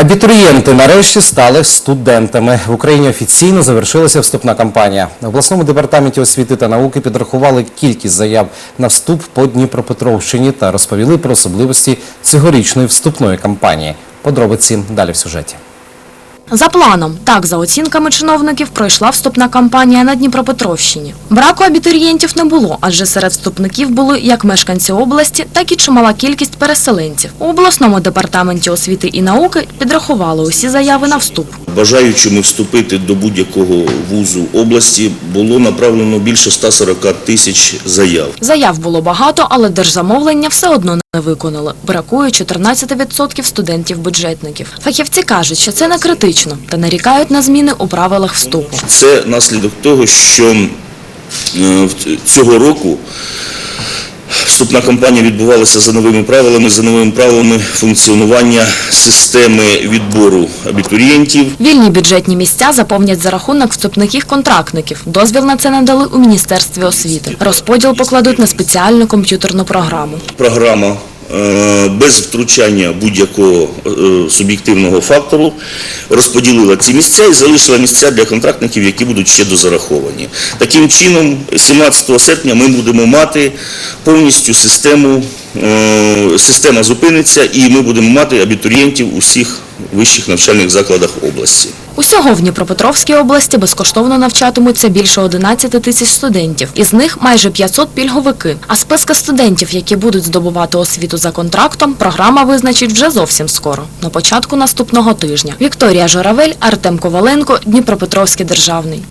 Абітурієнти нарешті стали студентами. В Україні офіційно завершилася вступна кампанія. В обласному департаменті освіти та науки підрахували кількість заяв на вступ по Дніпропетровщині та розповіли про особливості цьогорічної вступної кампанії. Подробиці далі в сюжеті. За планом, так за оцінками чиновників, пройшла вступна кампанія на Дніпропетровщині. Браку абітурієнтів не було, адже серед вступників були як мешканці області, так і чимала кількість переселенців. У обласному департаменті освіти і науки підрахували усі заяви на вступ. Бажаючими вступити до будь-якого вузу області було направлено більше 140 тисяч заяв. Заяв було багато, але держзамовлення все одно не виконали. Бракує 14% студентів-бюджетників. Фахівці кажуть, що це не критично та нарікають на зміни у правилах вступу. Це наслідок того, що е, цього року вступна кампанія відбувалася за новими правилами, за новими правилами функціонування системи відбору абітурієнтів. Вільні бюджетні місця заповнять за рахунок вступників-контрактників. Дозвіл на це надали у Міністерстві освіти. Розподіл покладуть на спеціальну комп'ютерну програму. програма без втручання будь-якого е, суб'єктивного фактору розподілила ці місця і залишила місця для контрактників, які будуть ще дозараховані. Таким чином, 17 серпня ми будемо мати повністю систему, е, система зупиниться і ми будемо мати абітурієнтів у всіх вищих навчальних закладах області. Усього в Дніпропетровській області безкоштовно навчатимуться більше 11 тисяч студентів. Із них майже 500 пільговики. А списка студентів, які будуть здобувати освіту за контрактом, програма визначить вже зовсім скоро, на початку наступного тижня. Вікторія Журавель, Артем Коваленко, Дніпропетровський державний.